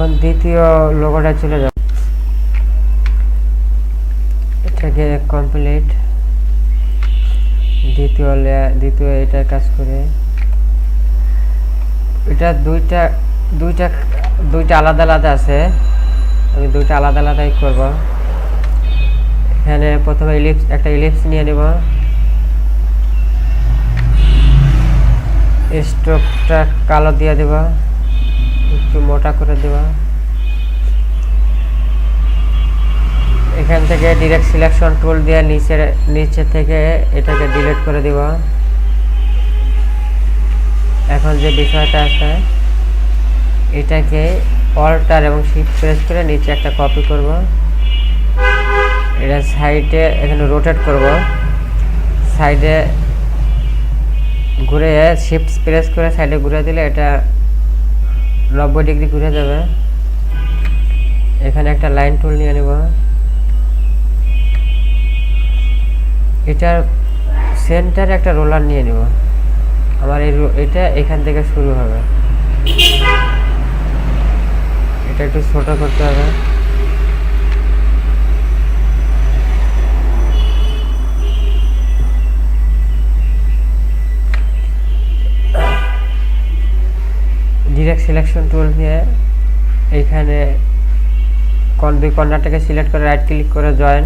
এখন দ্বিতীয় লোগোটা চলে যাব। এটাকে কমপ্লিট দ্বিতীয় দ্বিতীয় এটা কাজ করে। এটা দুইটা দুইটা দুইটা আলাদা আলাদা আছে। আমি দুইটা আলাদা আলাদাই করব। এখানে প্রথমে ইলিপস একটা ইলিপস নিয়ে নেব। স্ট্রোকটা কালো দিয়ে দেব। একটু মোটা করে দেওয়া। এখান থেকে ডিরেক্ট সিলেকশন টুল দিয়ে নিচে নিচে থেকে এটাকে ডিলিট করে দেওয়া। এখন যে বিষয়টা আছে, এটাকে অল্টার এবং শিফট প্রেস করে নিচে একটা কপি করব। এটা সাইডে এখানে রোটেট করব। সাইডে ঘুরে শিফট প্রেস করে সাইডে ঘুরে দিলে এটা নব্বই ডিগ্রি ঘুরে যাবে। এখানে একটা লাইন টুল নিয়ে নেব। এটার সেন্টারে একটা রোলার নিয়ে নেব। আমার এই এটা এখান থেকে শুরু হবে। এটা একটু ছোটো করতে হবে। ডিরেক্ট সিলেকশন টুল নিয়ে এইখানে দুই কর্নারটাকে সিলেক্ট করে রাইট ক্লিক করে জয়েন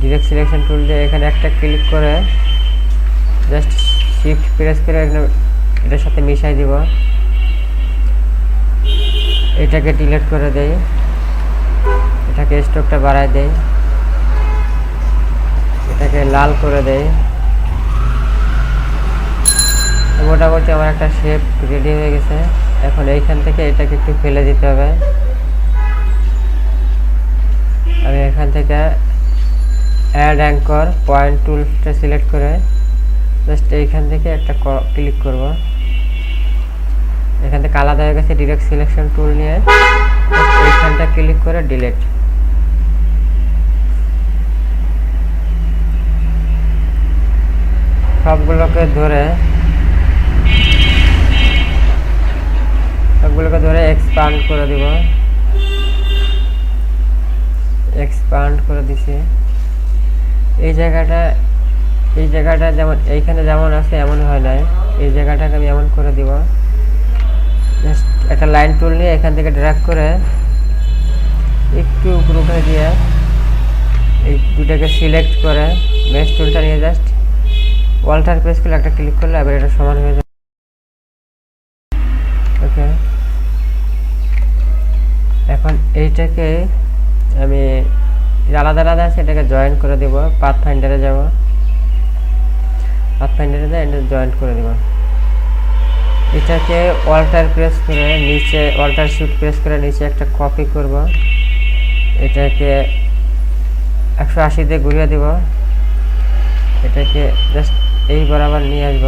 ডিরেক্ট সিলেকশন টুল দিয়ে এখানে একটা ক্লিক করে জাস্ট শিফট প্রেস করে এখানে এটার সাথে মিশাই দিব। এটাকে ডিলিট করে দেই। এটাকে স্টকটা বাড়ায় দেই। এটাকে লাল করে দেই। মোটামুটি আমার একটা শেপ রেডি হয়ে গেছে। এখন এইখান থেকে এটাকে একটু ফেলে দিতে হবে। আমি এখান থেকে অ্যাড অ্যাঙ্কর পয়েন্ট টুলটা সিলেক্ট করে জাস্ট এইখান থেকে একটা ক্লিক করব। এখান থেকে আলাদা হয়ে গেছে ডিরেক্ট সিলেকশন টুল নিয়ে। এইখানটা ক্লিক করে ডিলিট সবগুলোকে ধরে সবগুলোকে ধরে এক্সপান্ড করে দিব। এক্সপান্ড করে দিছি। এই জায়গাটা এই জায়গাটা যেমন, এইখানে যেমন আছে এমন হয় নাই। এই জায়গাটাকে আমি এমন করে দিব। একটা লাইন টুল নিয়ে এখান থেকে ড্র্যাগ করে একটু উপর উঠে দিয়ে এই দুটাকে সিলেক্ট করে মেস টুলটা নিয়ে জাস্ট ওয়াল্টার প্রেস করলে একটা ক্লিক করলে এবার এটা সমান হয়ে যাবে ওকে এখন এইটাকে আমি আলাদা আলাদা আছে এটাকে জয়েন করে দেব পাথ ফাইন্ডারে যাব। পাথ ফাইন্ডারে যায় এটা জয়েন করে দেব। এটাকে অল্টার প্রেস করে নিচে অল্টার শিফট প্রেস করে নিচে একটা কপি করব। এটাকে একশো আশিতে ঘুরিয়ে দেব। এটাকে জাস্ট এই বরাবর নিয়ে আসব।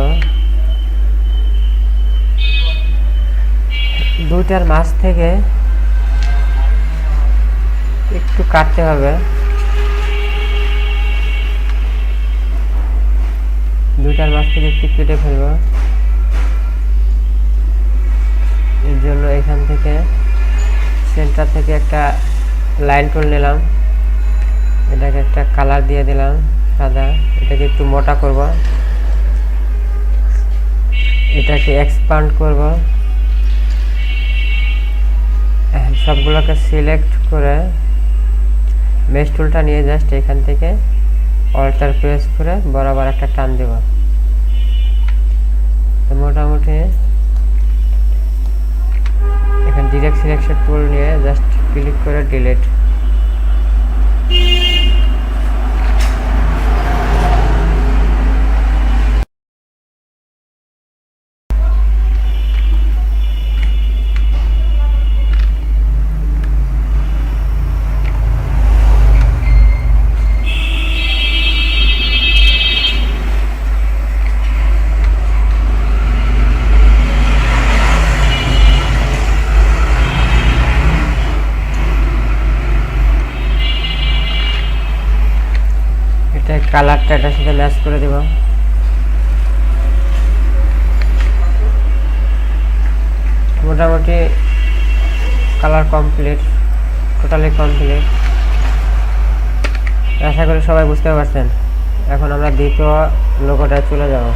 দুইটার মাছ থেকে একটু কাটতে হবে। দুইটার মাছ থেকে একটু কেটে ফেলব। এর জন্য এখান থেকে সেন্টার থেকে একটা লাইন টুল নিলাম। এটাকে একটা কালার দিয়ে দিলাম, সাদা। এটাকে একটু মোটা করব। এটাকে এক্সপান্ড করব। সবগুলোকে সিলেক্ট করে মেশ টুলটা নিয়ে জাস্ট এখান থেকে অল্টার প্রেস করে বরাবর একটা টান দেব। তো মোটামুটি এখানে ডিরেক্ট সিলেকশন টুল নিয়ে জাস্ট ক্লিক করে ডিলিট এটা কালারটা এটার সাথে ম্যাচ করে দেব। মোটামুটি কালার কমপ্লিট, টোটালি কমপ্লিট। আশা করি সবাই বুঝতে পারছেন। এখন আমরা দ্বিতীয় লোগোটায় চলে যাব।